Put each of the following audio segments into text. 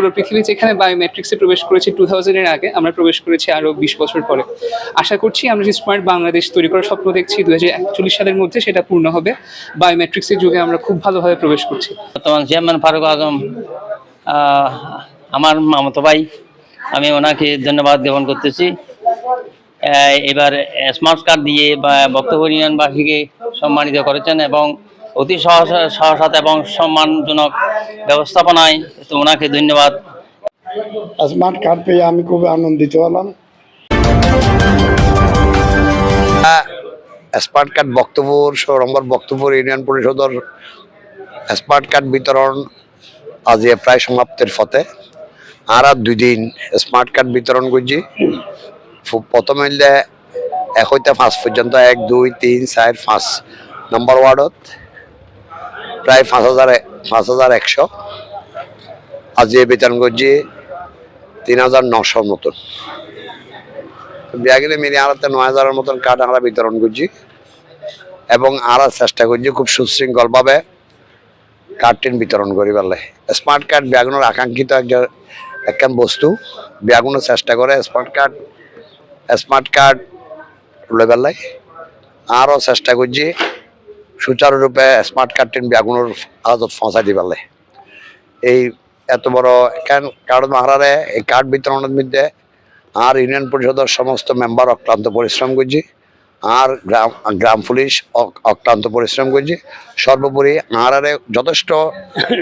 পুরো পৃথিবী যেখানে বায়োমেট্রিক্সে প্রবেশ করেছে টু থাউজেন্ডের আগে, আমরা প্রবেশ করেছি আরও বিশ বছর পরে। আশা করছি আমরা যে স্মার্ট বাংলাদেশ তৈরি করার স্বপ্ন দেখছি দু হাজার একচল্লিশ সালের মধ্যে সেটা পূর্ণ হবে। বায়োমেট্রিক্সের যুগে আমরা খুব ভালোভাবে প্রবেশ করছি। বর্তমান চেয়ারম্যান ফারুক আজম আমার মামতো ভাই, আমি ওনাকে ধন্যবাদ জ্ঞাপন করতেছি। এবার স্মার্ট কার্ড দিয়ে বা বক্তব্য ইউনিয়নবাসীকে সম্মানিত করেছেন এবং অতি সহসাত এবং সম্মানজনক ব্যবস্থাপনায় তো ওনাকে ধন্যবাদ স্মার্ট কার্ড পেয়ে আমি খুব আনন্দিত হলাম। স্মার্ট কার্ড বক্তব্যর সৌরম্বর বক্তব্য ইউনিয়ন পরিষদর স্মার্ট কার্ড বিতরণ আজ প্রায় সমাপ্তির ফতে আর আর দুই দিন স্মার্ট কার্ড বিতরণ করছি। প্রথমে হইলে এক হইতে পাঁচ পর্যন্ত এক দুই তিন চার পাঁচ নম্বর ওয়ার্ডত। প্রায় পাঁচ হাজার পাঁচ হাজার একশো। এ বিতরণ করছি তিন হাজার নশোর মতন। ব্যাগিনে মিলে আড়াতে নয় হাজারের মতন কার্ড আমরা বিতরণ করছি। এবং আর চেষ্টা করছি খুব সুশৃঙ্খলভাবে কার্ডটিন বিতরণ করি পারলে স্মার্ট কার্ড ব্যাগুনের আকাঙ্ক্ষিত একজন একখান বস্তু। ব্যাগুনের চেষ্টা করে স্মার্ট কার্ড স্মার্ট কার্ড লই আরও চেষ্টা করছি সুচারুরূপে স্মার্ট কার্ডটিন ব্যাগুনের আজত ফসাই পারলে এই এত বড় একখান কার্ড মাহারে এই কার্ড বিতরণের মধ্যে আর ইউনিয়ন পরিষদের সমস্ত মেম্বার অক্লান্ত পরিশ্রম করছি, আর গ্রাম গ্রাম পুলিশ অক্লান্ত পরিশ্রম করছি। সর্বোপরি আরে যথেষ্ট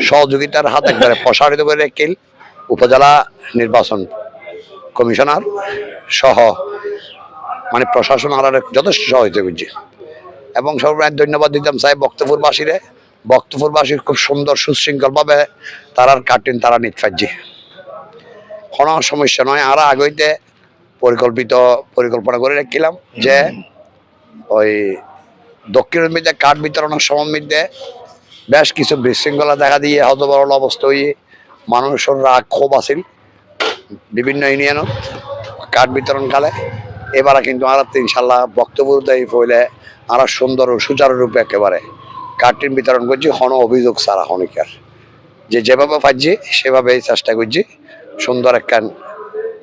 সহযোগিতার হাত একবারে প্রসারিত করে রেখেল উপজেলা নির্বাচন কমিশনার সহ মানে প্রশাসন আরে যথেষ্ট সহযোগিতা করছি। এবং সর্বপ্রথম ধন্যবাদ দিতাম চাই বক্তপুরবাসীরে বক্তপুরবাসীর খুব সুন্দর, সুশৃঙ্খলভাবে তারার কাটিন, তারা নিট কোনো সমস্যা নয়, আর আগইতে পরিকল্পিত, পরিকল্পনা করে রেখেছিলাম যে ওই দক্ষিণের মধ্যে কাঠ বিতরণের মধ্যে বেশ কিছু বিশৃঙ্খলা দেখা দিয়ে হতবরল অবস্থা হয়ে মানুষের রাগ ক্ষোভ আছিল, বিভিন্ন ইউনিয়নত কাঠ বিতরণ কালে এবারে কিন্তু আর ইনশাল্লাহ বক্তব্য দেয় হইলে আর সুন্দর সুচারুরূপে একেবারে কার্ডটিন বিতরণ করছি, হন অভিযোগ ছাড়া হনিকার। যে যেভাবে পাচ্ছি সেভাবেই চেষ্টা করছি, সুন্দর একখান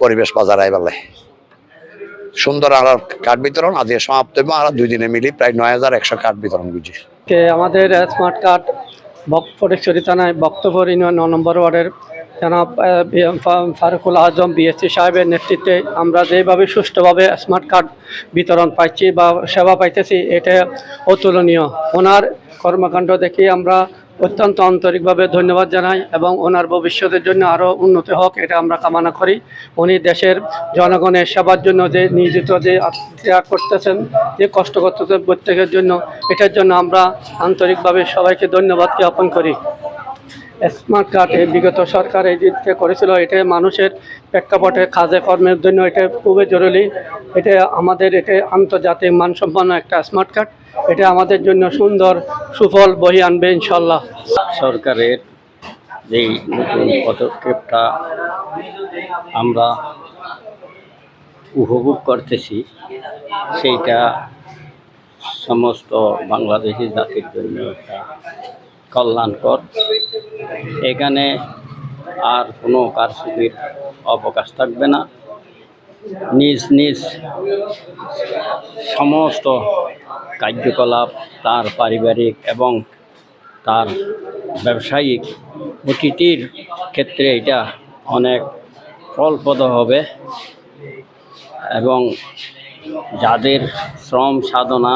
পরিবেশ বাজার আইবালে সুন্দর আর কার্ড বিতরণ আজকে সমাপ্ত আর দুই দিনে মিলি প্রায় নয় হাজার একশো কার্ড বিতরণ করছি। আমাদের স্মার্ট কার্ড ফটিকছড়ি থানায় বক্তব্য ইউনিয়ন ন নম্বর ওয়ার্ডের জনাব ফারুকুল আজম বিএসসি সাহেবের নেতৃত্বে আমরা যেভাবে সুষ্ঠুভাবে স্মার্ট কার্ড বিতরণ পাইছি বা সেবা পাইতেছি, এটা অতুলনীয়। ওনার কর্মকাণ্ড দেখে আমরা অত্যন্ত আন্তরিকভাবে ধন্যবাদ জানাই এবং ওনার ভবিষ্যতের জন্য আরও উন্নতি হোক, এটা আমরা কামনা করি। উনি দেশের জনগণের সেবার জন্য যে নিয়োজিত, যে আত্মত্যাগ করতেছেন, যে কষ্ট করতেছেন প্রত্যেকের জন্য, এটার জন্য আমরা আন্তরিকভাবে সবাইকে ধন্যবাদ জ্ঞাপন করি। স্মার্ট কার্ড বিগত সরকার এই যে করেছিল, এটা মানুষের প্রেক্ষাপটে কাজে, কর্মের জন্য এটা খুবই জরুরি। এটা আমাদের, এটা আন্তর্জাতিক মানসম্পন্ন একটা স্মার্ট কার্ড। এটা আমাদের জন্য সুন্দর, সুফল বহি আনবে ইনশাল্লাহ সরকারের যেই নতুন পদক্ষেপটা আমরা উপভোগ করতেছি, সেইটা সমস্ত বাংলাদেশি জাতির জন্য একটা কল্যাণকর। এখানে আর কোনো কারচুপির অবকাশ থাকবে না। নিজ নিজ সমস্ত কার্যকলাপ তার পারিবারিক এবং তার ব্যবসায়িক প্রতিটির ক্ষেত্রে এটা অনেক ফলপ্রদ হবে এবং যাদের শ্রম সাধনা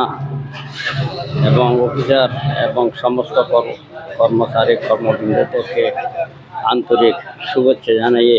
এবং অফিসার এবং সমস্ত কর্ম- কর্মচারী কর্মবৃন্দদেরকে আন্তরিক শুভেচ্ছা জানিয়ে